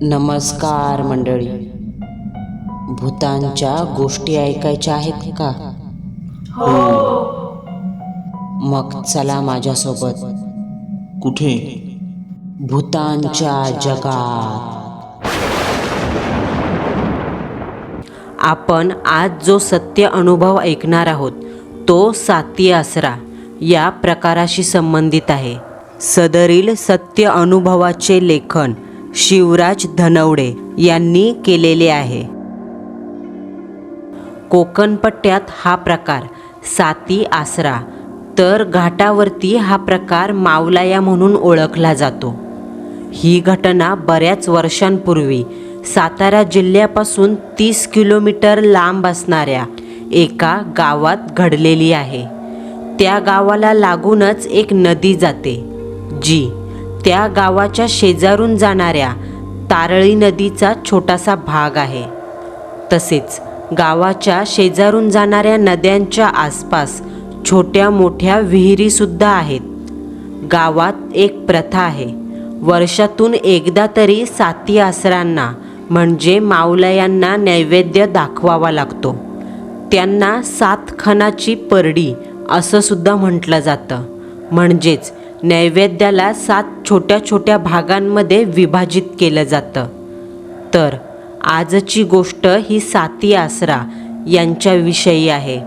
नमस्कार मंडळी. भूतांच्या गोष्टी ऐकायच्या आहेत का? मग चला माझ्यासोबत. कुठे? भूतांच्या जगात. आपण आज जो सत्य अनुभव ऐकणार आहोत तो साती आसरा या प्रकाराशी संबंधित आहे. सदरील सत्य अनुभवाचे लेखन. शिवराज धनवडे यांनी केलेले आहे. कोकणपट्ट्यात हा प्रकार साती आसरा तर घाटावरती हा प्रकार मावलाया म्हणून ओळखला जातो. ही घटना बऱ्याच वर्षांपूर्वी सातारा जिल्ह्यापासून तीस किलोमीटर लांब असणाऱ्या एका गावात घडलेली आहे. त्या गावाला लागूनच एक नदी जाते जी त्या गावाच्या शेजारून जाणाऱ्या तारळी नदीचा छोटासा भाग आहे. तसेच गावाच्या शेजारून जाणाऱ्या नद्यांच्या आसपास छोट्या मोठ्या विहिरीसुद्धा आहेत. गावात एक प्रथा आहे. वर्षातून एकदा तरी साती आसरांना म्हणजे मावलयांना नैवेद्य दाखवावा लागतो. त्यांना सात खणाची परडी असं सुद्धा म्हटलं जातं. म्हणजेच नैवेद्याला सात छोट्या छोट्या भागांमध्ये विभाजित केलं जातं. तर आजची गोष्ट ही साती आसरा यांच्याविषयी आहे.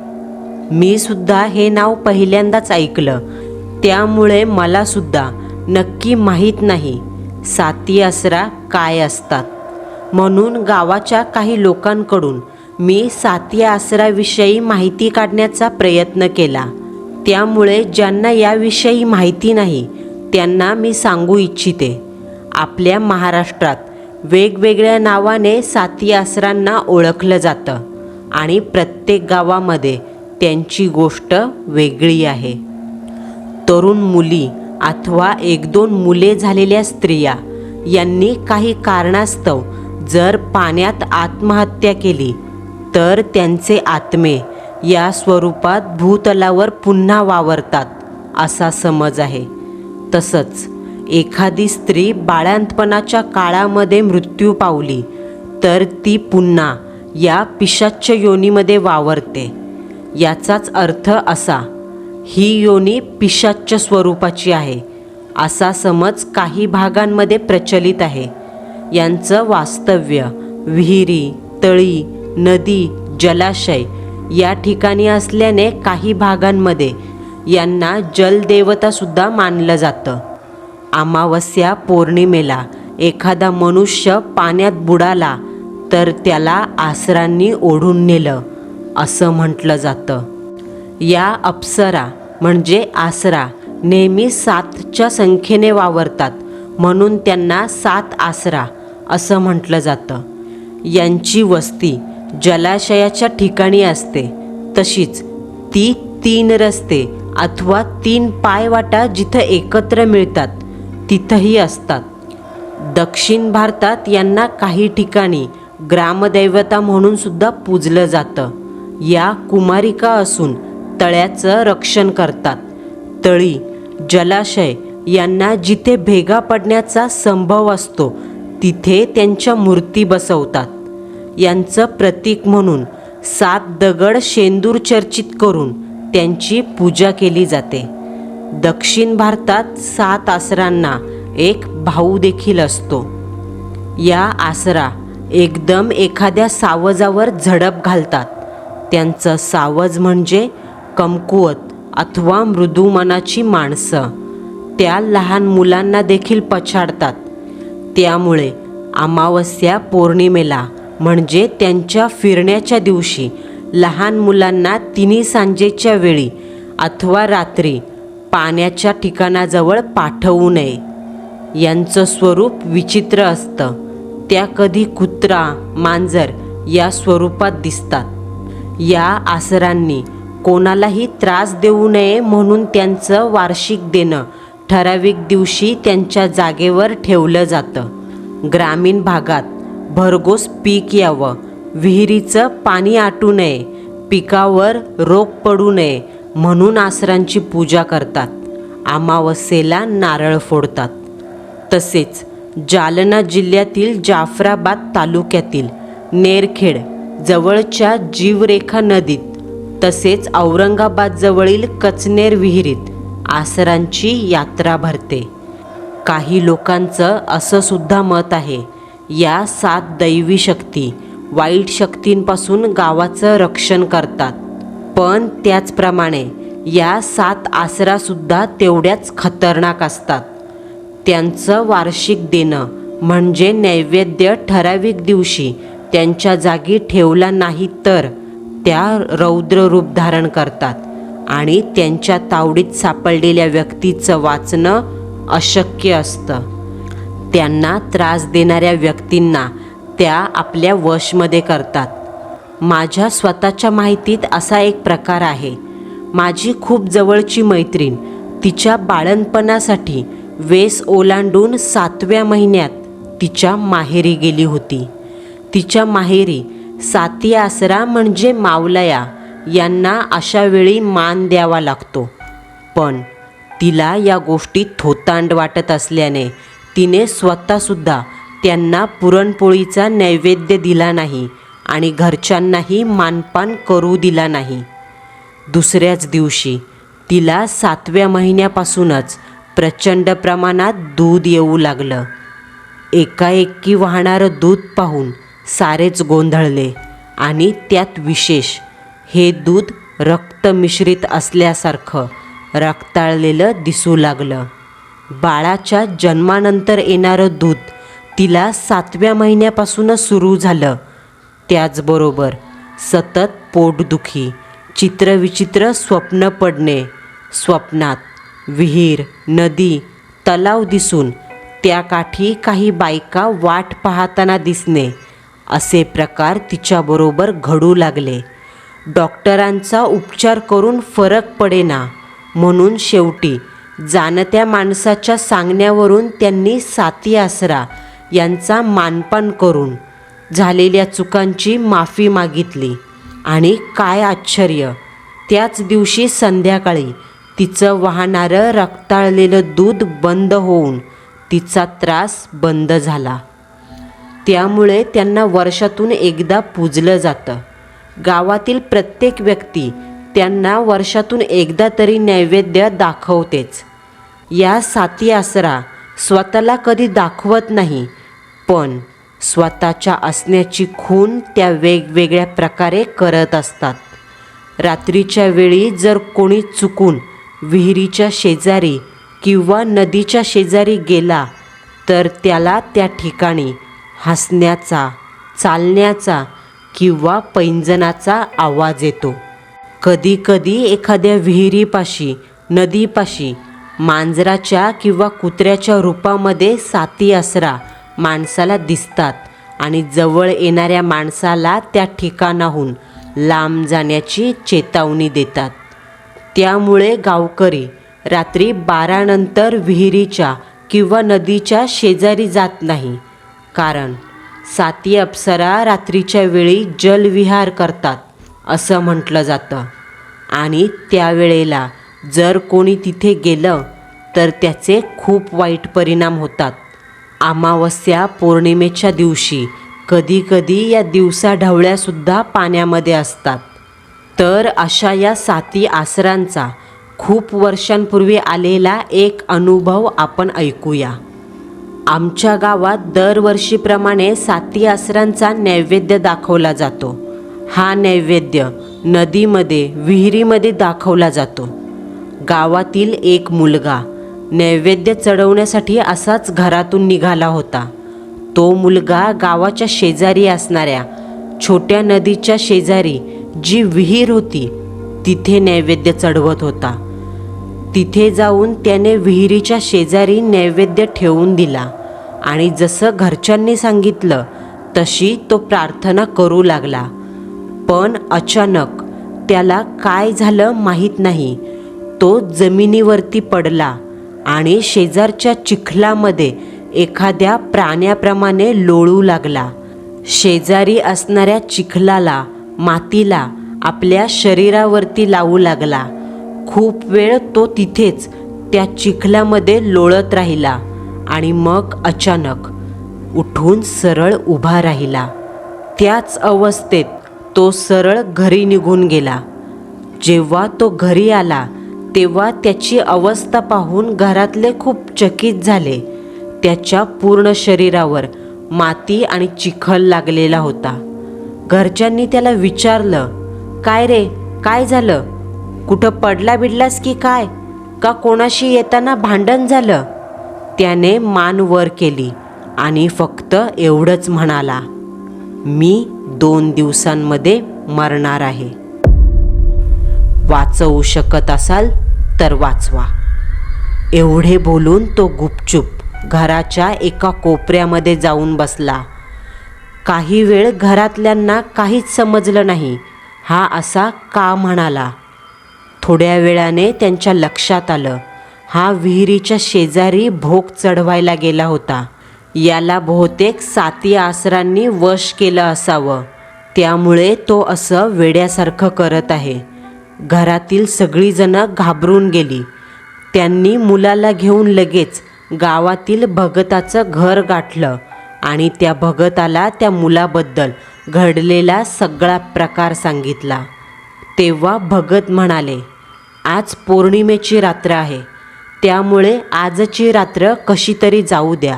मी सुद्धा हे नाव पहिल्यांदाच ऐकलं. त्यामुळे मला सुद्धा नक्की माहीत नाही साती आसरा काय असतात. म्हणून गावाच्या काही लोकांकडून मी साती आसराविषयी माहिती काढण्याचा प्रयत्न केला. त्यामुळे ज्यांना याविषयी माहिती नाही त्यांना मी सांगू इच्छिते. आपल्या महाराष्ट्रात वेगवेगळ्या नावाने साती आसरांना ओळखलं जातं आणि प्रत्येक गावामध्ये त्यांची गोष्ट वेगळी आहे. तरुण मुली अथवा एक दोन मुले झालेल्या स्त्रिया यांनी काही कारणास्तव जर पाण्यात आत्महत्या केली तर त्यांचे आत्मे या स्वरूपात भूतलावर पुन्हा वावरतात असा समज आहे. तसंच एखादी स्त्री बाळंतपणाच्या काळामध्ये मृत्यू पावली तर ती पुन्हा या पिशाच्य योनीमध्ये वावरते. याचाच अर्थ असा ही योनी पिशाच्य स्वरूपाची आहे असा समज काही भागांमध्ये प्रचलित आहे. यांचं वास्तव्य विहिरी तळी नदी जलाशय या ठिकाणी असल्याने काही भागांमध्ये यांना जलदेवतासुद्धा मानलं जातं. अमावस्या पौर्णिमेला एखादा मनुष्य पाण्यात बुडाला तर त्याला आसरांनी ओढून नेलं असं म्हटलं जातं. या अप्सरा म्हणजे आसरा नेहमी सातच्या संख्येने वावरतात म्हणून त्यांना सात आसरा असं म्हटलं जातं. यांची वस्ती जलाशयाच्या ठिकाणी असते. तशीच ती तीन रस्ते अथवा तीन पायवाटा जिथं एकत्र मिळतात तिथंही असतात. दक्षिण भारतात यांना काही ठिकाणी ग्रामदैवता म्हणून सुद्धा पूजलं जातं. या कुमारिका असून तळ्याचं रक्षण करतात. तळी जलाशय यांना जिथे भेगा पडण्याचा संभव असतो तिथे त्यांच्या मूर्ती बसवतात. यांचं प्रतीक म्हणून सात दगड शेंदूर चर्चित करून त्यांची पूजा केली जाते. दक्षिण भारतात सात आसरांना एक भाऊ देखील असतो. या आसरा एकदम एखाद्या सावजावर झडप घालतात. त्यांचं सावज म्हणजे कमकुवत अथवा मृदुमनाची माणसं. त्या लहान मुलांना देखील पछाडतात. त्यामुळे अमावस्या पौर्णिमेला म्हणजे त्यांच्या फिरण्याच्या दिवशी लहान मुलांना तिन्ही सांजेच्या वेळी अथवा रात्री पाण्याच्या ठिकाणाजवळ पाठवू नये. यांचं स्वरूप विचित्र असतं. त्या कधी कुत्रा मांजर या स्वरूपात दिसतात. या आसरांनी कोणालाही त्रास देऊ नये म्हणून त्यांचं वार्षिक देणं ठराविक दिवशी त्यांच्या जागेवर ठेवलं जातं. ग्रामीण भागात भरघोस पीक यावं. विहिरीचं पाणी आटू नये. पिकावर रोग पडू नये म्हणून आसरांची पूजा करतात. अमावस्येला नारळ फोडतात. तसेच जालना जिल्ह्यातील जाफराबाद तालुक्यातील नेरखेड जवळच्या जीवरेखा नदीत तसेच औरंगाबादजवळील कचनेर विहिरीत आसरांची यात्रा भरते. काही लोकांचं असं सुद्धा मत आहे या सात दैवी शक्ती वाईट शक्तींपासून गावाचं रक्षण करतात. पण त्याचप्रमाणे या सात आसरासुद्धा तेवढ्याच खतरनाक असतात. त्यांचं वार्षिक देणं म्हणजे नैवेद्य ठराविक दिवशी त्यांच्या जागी ठेवला नाही तर त्या रौद्र रूप धारण करतात आणि त्यांच्या तावडीत सापडलेल्या व्यक्तीचं वाचणं अशक्य असतं. त्यांना त्रास देणाऱ्या व्यक्तींना त्या आपल्या वशमध्ये करतात. माझ्या स्वतःच्या माहितीत असा एक प्रकार आहे. माझी खूप जवळची मैत्रीण तिच्या बाळणपणासाठी वेस ओलांडून सातव्या महिन्यात तिच्या माहेरी गेली होती. तिच्या माहेरी साती आसरा म्हणजे मावलया यांना अशा वेळी मान द्यावा लागतो. पण तिला या गोष्टी थोतांड वाटत असल्याने तिने स्वतःसुद्धा त्यांना पुरणपोळीचा नैवेद्य दिला नाही आणि घरच्यांनाही मानपान करू दिला नाही. दुसऱ्याच दिवशी तिला सातव्या महिन्यापासूनच प्रचंड प्रमाणात दूध येऊ लागलं. एकाएकी वाहणारं दूध पाहून सारेच गोंधळले आणि त्यात विशेष हे दूध रक्त मिश्रित असल्यासारखं रक्ताळलेलं दिसू लागलं. बाळाच्या जन्मानंतर येणारं दूध तिला सातव्या महिन्यापासूनच सुरू झालं. त्याचबरोबर सतत पोटदुखी चित्रविचित्र स्वप्न पडणे स्वप्नात विहीर नदी तलाव दिसून त्या काठी काही बायका वाट पाहताना दिसणे असे प्रकार तिच्याबरोबर घडू लागले. डॉक्टरांचा उपचार करून फरक पडेना म्हणून शेवटी जाणत्या माणसाच्या सांगण्यावरून त्यांनी साती आसरा यांचा मानपान करून झालेल्या चुकांची माफी मागितली. आणि काय आश्चर्य त्याच दिवशी संध्याकाळी तिचं वाहणारं रक्ताळलेलं दूध बंद होऊन तिचा त्रास बंद झाला. त्यामुळे त्यांना वर्षातून एकदा पूजलं जातं. गावातील प्रत्येक व्यक्ती त्यांना वर्षातून एकदा तरी नैवेद्य दाखवतेच. या साती आसरा स्वतःला कधी दाखवत नाही पण स्वतःच्या असण्याची खून त्या वेगवेगळ्या प्रकारे करत असतात. रात्रीच्या वेळी जर कोणी चुकून विहिरीच्या शेजारी किंवा नदीच्या शेजारी गेला तर त्याला त्या ठिकाणी हसण्याचा चालण्याचा किंवा पैंजनाचा आवाज येतो. कधीकधी एखाद्या विहिरीपाशी नदीपाशी मांजराच्या किंवा कुत्र्याच्या रूपामध्ये साती आसरा माणसाला दिसतात आणि जवळ येणाऱ्या माणसाला त्या ठिकाणाहून लांब जाण्याची चेतावणी देतात. त्यामुळे गावकरी रात्री बारानंतर विहिरीच्या किंवा नदीच्या शेजारी जात नाही कारण साती अप्सरा रात्रीच्या वेळी जलविहार करतात. असं म्हटलं जातं. आणि त्यावेळेला जर कोणी तिथे गेलं तर त्याचे खूप वाईट परिणाम होतात. अमावस्या पौर्णिमेच्या दिवशी कधीकधी या दिवसा ढवळ्यासुद्धा पाण्यामध्ये असतात. तर अशा या साती आसरांचा खूप वर्षांपूर्वी आलेला एक अनुभव आपण ऐकूया. आमच्या गावात दरवर्षीप्रमाणे साती आसरांचा नैवेद्य दाखवला जातो. हा नैवेद्य नदीमध्ये विहिरीमध्ये दाखवला जातो. गावातील एक मुलगा नैवेद्य चढवण्यासाठी असाच घरातून निघाला होता. तो मुलगा गावाच्या शेजारी असणाऱ्या छोट्या नदीच्या शेजारी जी विहीर होती तिथे नैवेद्य चढवत होता. तिथे जाऊन त्याने विहिरीच्या शेजारी नैवेद्य ठेवून दिला आणि जसं घरच्यांनी सांगितलं तशी तो प्रार्थना करू लागला. पण अचानक त्याला काय झालं माहीत नाही. तो जमिनीवरती पडला आणि शेजारच्या चिखलामध्ये एखाद्या प्राण्याप्रमाणे लोळू लागला. शेजारी असणाऱ्या चिखलाला मातीला आपल्या शरीरावरती लावू लागला. खूप वेळ तो तिथेच त्या चिखलामध्ये लोळत राहिला आणि मग अचानक उठून सरळ उभा राहिला. त्याच अवस्थेत तो सरळ घरी निघून गेला. जेव्हा तो घरी आला तेव्हा त्याची अवस्था पाहून घरातले खूप चकित झाले. त्याच्या पूर्ण शरीरावर माती आणि चिखल लागलेला होता. घरच्यांनी त्याला विचारलं काय रे काय झालं? कुठं पडला बिडलास की काय? का कोणाशी येताना भांडण झालं? त्याने मान वर केली आणि फक्त एवढंच म्हणाला मी दोन दिवसांमध्ये मरणार आहे. वाचवू शकत असाल तर वाचवा. एवढे बोलून तो गुपचूप घराच्या एका कोपऱ्यामध्ये जाऊन बसला. काही वेळ घरातल्यांना काहीच समजलं नाही. हा असा का म्हणाला? थोड्या वेळाने त्यांच्या लक्षात आलं. हा विहिरीच्या शेजारी भोग चढवायला गेला होता. याला बहुतेक साती आसरांनी वश केलं असावं. त्यामुळे तो असं वेड्यासारखं करत आहे. घरातील सगळीजणं घाबरून गेली. त्यांनी मुलाला घेऊन लगेच गावातील भगताचं घर गाठलं आणि त्या भगताला त्या मुलाबद्दल घडलेला सगळा प्रकार सांगितला. तेव्हा भगत म्हणाले आज पौर्णिमेची रात्र आहे. त्यामुळे आजची रात्र कशी तरी जाऊ द्या.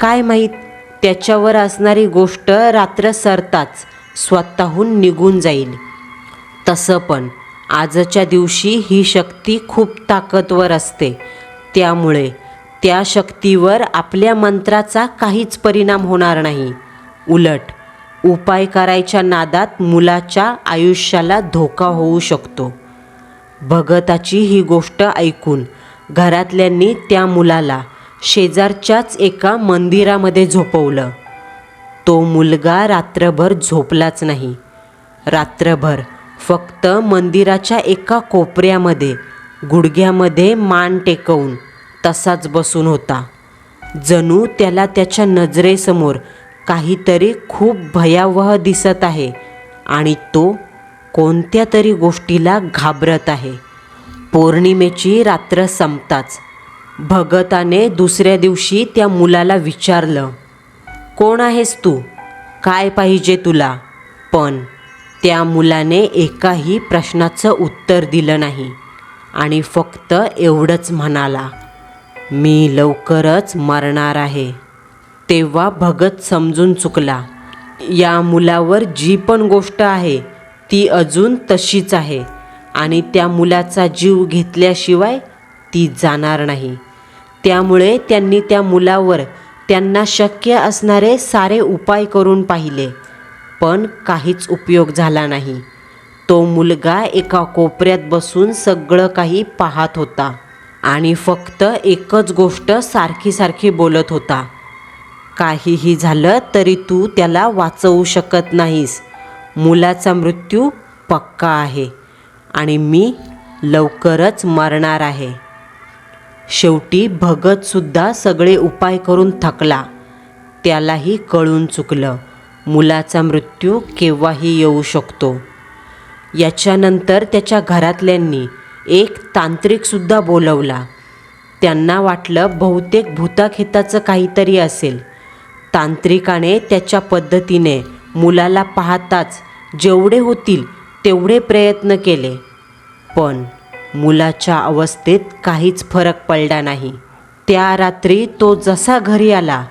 काय माहीत त्याच्यावर असणारी गोष्ट रात्र सरताच स्वतःहून निघून जाईल. तसं पण आजच्या दिवशी ही शक्ती खूप ताकदवर असते. त्यामुळे त्या शक्तीवर आपल्या मंत्राचा काहीच परिणाम होणार नाही. उलट उपाय करायच्या नादात मुलाच्या आयुष्याला धोका होऊ शकतो. भगताची ही गोष्ट ऐकून घरातल्यांनी त्या मुलाला शेजारच्याच एका मंदिरामध्ये झोपवलं. तो मुलगा रात्रभर झोपलाच नाही. रात्रभर फक्त मंदिराच्या एका कोपऱ्यामध्ये गुडघ्यामध्ये मान टेकवून तसाच बसून होता. जणू त्याला त्याच्या नजरेसमोर काहीतरी खूप भयावह दिसत आहे आणि तो कोणत्या तरी गोष्टीला घाबरत आहे. पौर्णिमेची रात्र संपताच भगताने दुसऱ्या दिवशी त्या मुलाला विचारलं कोण आहेस तू? काय पाहिजे तुला? पण त्या मुलाने एकाही प्रश्नाचं उत्तर दिलं नाही आणि फक्त एवढंच म्हणाला मी लवकरच मरणार आहे. तेव्हा भगत समजून चुकला या मुलावर जी पण गोष्ट आहे ती अजून तशीच आहे आणि त्या मुलाचा जीव घेतल्याशिवाय ती जाणार नाही. त्यामुळे त्यांनी त्या मुलावर त्यांना शक्य असणारे सारे उपाय करून पाहिले. पण काहीच उपयोग झाला नाही. तो मुलगा एका कोपऱ्यात बसून सगळं काही पाहत होता आणि फक्त एकच गोष्ट सारखी सारखी बोलत होता. काहीही झालं तरी तू त्याला वाचवू शकत नाहीस. मुलाचा मृत्यू पक्का आहे आणि मी लवकरच मरणार आहे. शेवटी भगतसुद्धा सगळे उपाय करून थकला. त्यालाही कळून चुकलं. मुलाचा मृत्यू केव्हाही येऊ शकतो. याच्यानंतर त्याच्या घरातल्यांनी एक तांत्रिकसुद्धा बोलवला. त्यांना वाटलं बहुतेक भूताखेताचं काहीतरी असेल. तांत्रिकाने त्याच्या पद्धतीने मुलाला पाहताच जेवढे होतील तेवढे प्रयत्न केले. पण मुलाच्या अवस्थेत काहीच फरक पडला नाही. त्या रात्री तो जसा घरी आला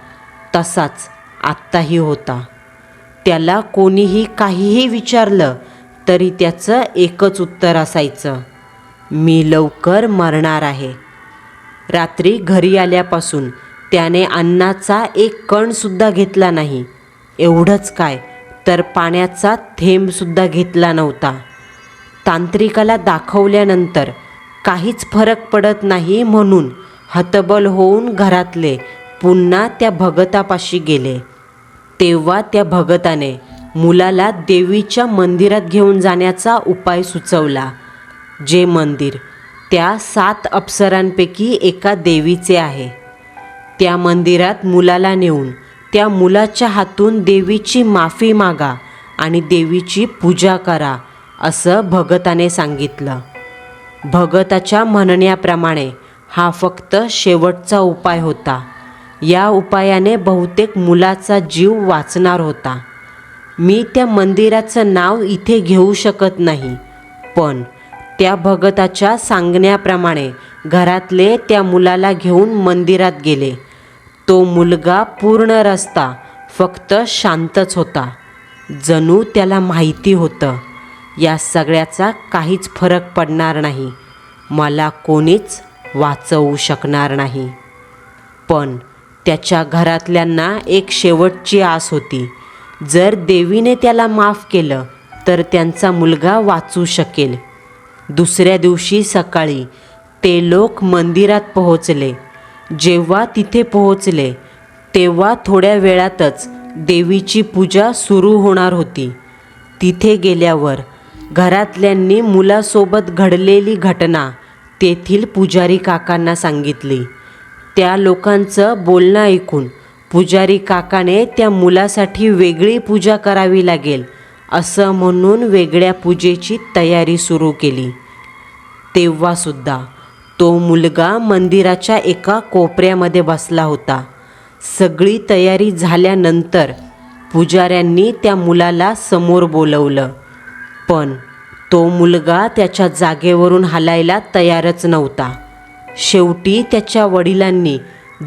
तसाच आत्ताही होता. त्याला कोणीही काहीही विचारलं तरी त्याचं एकच उत्तर असायचं मी लवकर मरणार आहे. रात्री घरी आल्यापासून त्याने अन्नाचा एक कणसुद्धा घेतला नाही. एवढंच काय तर पाण्याचा थेंबसुद्धा घेतला नव्हता. तांत्रिकाला दाखवल्यानंतर काहीच फरक पडत नाही म्हणून हतबल होऊन घरातले पुन्हा त्या भगतापाशी गेले. तेव्हा त्या भगताने मुलाला देवीच्या मंदिरात घेऊन जाण्याचा उपाय सुचवला. जे मंदिर त्या सात अप्सरांपैकी एका देवीचे आहे. त्या मंदिरात मुलाला नेऊन त्या मुलाच्या हातून देवीची माफी मागा आणि देवीची पूजा करा असं भगताने सांगितलं. भगताच्या म्हणण्याप्रमाणे हा फक्त शेवटचा उपाय होता. या उपायाने बहुतेक मुलाचा जीव वाचणार होता. मी त्या मंदिराचं नाव इथे घेऊ शकत नाही पण त्या भगताच्या सांगण्याप्रमाणे घरातले त्या मुलाला घेऊन मंदिरात गेले. तो मुलगा पूर्ण रस्ता फक्त शांतच होता. जणू त्याला माहिती होतं. या सगळ्याचा काहीच फरक पडणार नाही. मला कोणीच वाचवू शकणार नाही. पण त्याच्या घरातल्यांना एक शेवटची आस होती. जर देवीने त्याला माफ केलं तर त्यांचा मुलगा वाचू शकेल. दुसऱ्या दिवशी सकाळी ते लोक मंदिरात पोहोचले. जेव्हा तिथे पोहोचले तेव्हा थोड्या वेळातच देवीची पूजा सुरू होणार होती. तिथे गेल्यावर घरातल्यांनी मुलासोबत घडलेली घटना तेथील पुजारी काकांना सांगितली. त्या लोकांचं बोलणं ऐकून पुजारी काकाने त्या मुलासाठी वेगळी पूजा करावी लागेल असं म्हणून वेगळ्या पूजेची तयारी सुरू केली. तेव्हासुद्धा तो मुलगा मंदिराच्या एका कोपऱ्यामध्ये बसला होता. सगळी तयारी झाल्यानंतर पुजाऱ्यांनी त्या मुलाला समोर बोलवलं. पण तो मुलगा त्याच्या जागेवरून हलायला तयारच नव्हता. शेवटी त्याच्या वडिलांनी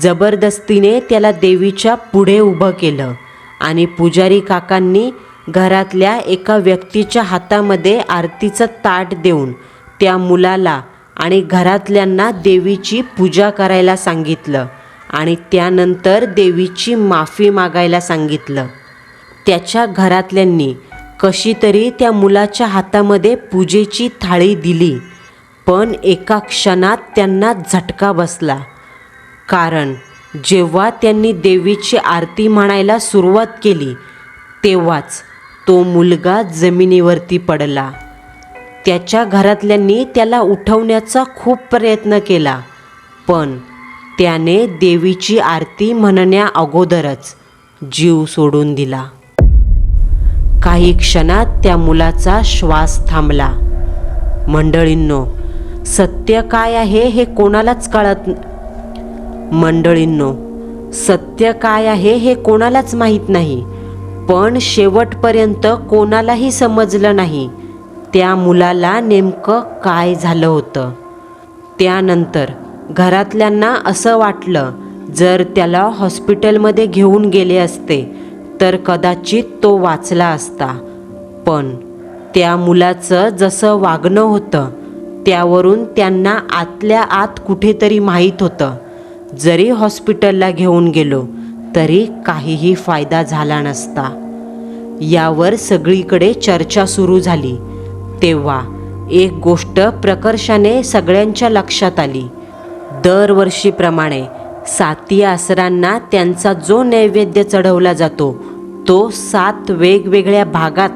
जबरदस्तीने त्याला देवीच्या पुढे उभं केलं आणि पुजारी काकांनी घरातल्या एका व्यक्तीच्या हातामध्ये आरतीचं ताट देऊन त्या मुलाला आणि घरातल्यांना देवीची पूजा करायला सांगितलं आणि त्यानंतर देवीची माफी मागायला सांगितलं. त्याच्या घरातल्यांनी कशी तरी त्या मुलाच्या हातामध्ये पूजेची थाळी दिली. पण एका क्षणात त्यांना झटका बसला. कारण जेव्हा त्यांनी देवीची आरती म्हणायला सुरुवात केली तेव्हाच तो मुलगा जमिनीवरती पडला. त्याच्या घरातल्यांनी त्याला उठवण्याचा खूप प्रयत्न केला पण त्याने देवीची आरती म्हणण्या अगोदरच जीव सोडून दिला. काही क्षणात त्या मुलाचा श्वास थांबला. मंडळींनो सत्य काय आहे हे कोणालाच कळत मंडळींनो सत्य काय आहे हे कोणालाच माहीत नाही पण शेवटपर्यंत कोणालाही समजलं नाही त्या मुलाला नेमकं काय झालं होतं. त्यानंतर घरातल्यांना असं वाटलं जर त्याला हॉस्पिटलमध्ये घेऊन गेले असते तर कदाचित तो वाचला असता. पण त्या मुलाचं जसं वागणं होतं त्यावरून त्यांना आतल्या आत कुठेतरी माहीत होतं. जरी हॉस्पिटलला घेऊन गेलो तरी काहीही फायदा झाला नसता. यावर सगळीकडे चर्चा सुरू झाली. तेव्हा एक गोष्ट प्रकर्षाने सगळ्यांच्या लक्षात आली. दरवर्षीप्रमाणे साती आसरांना त्यांचा जो नैवेद्य चढवला जातो तो सात वेगवेगळ्या भागात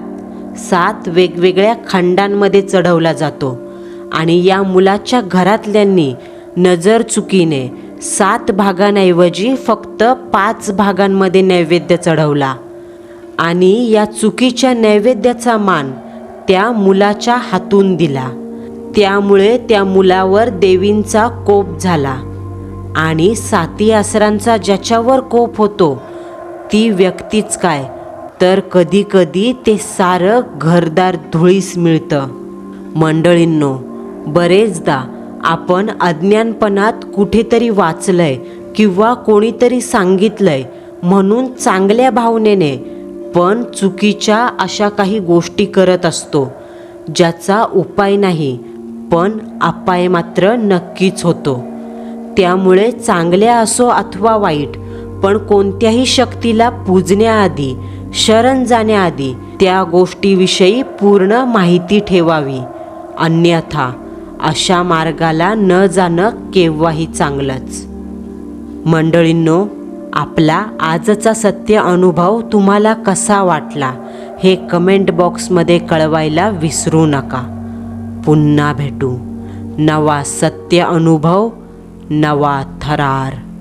सात वेगवेगळ्या खंडांमध्ये चढवला जातो. आणि या मुलाच्या घरातल्यांनी नजर चुकीने सात भागांऐवजी फक्त पाच भागांमध्ये नैवेद्य चढवला. आणि या चुकीच्या नैवेद्याचा मान त्या मुलाच्या हातून दिला. त्यामुळे त्या मुलावर देवींचा कोप झाला. आणि साती आसरांचा ज्याच्यावर कोप होतो ती व्यक्तीच काय? तर कधी कधी ते सारं घरदार धुळीस मिळतं. मंडळींनो बरेचदा आपण अज्ञानपणात कुठेतरी वाचलंय किंवा कोणीतरी सांगितलंय म्हणून चांगल्या भावनेने पण चुकीच्या अशा काही गोष्टी करत असतो ज्याचा उपाय नाही पण अपाय मात्र नक्कीच होतो. त्यामुळे चांगल्या असो अथवा वाईट पण कोणत्याही शक्तीला पूजण्याआधी शरण जाण्याआधी त्या गोष्टीविषयी पूर्ण माहिती ठेवावी. अन्यथा अशा मार्गाला न जाणं केव्हाही चांगलंच. मंडळींनो आपला आजचा सत्य अनुभव तुम्हाला कसा वाटला हे कमेंट बॉक्समध्ये कळवायला विसरू नका. पुन्हा भेटू. नवा सत्य अनुभव नवा थरार।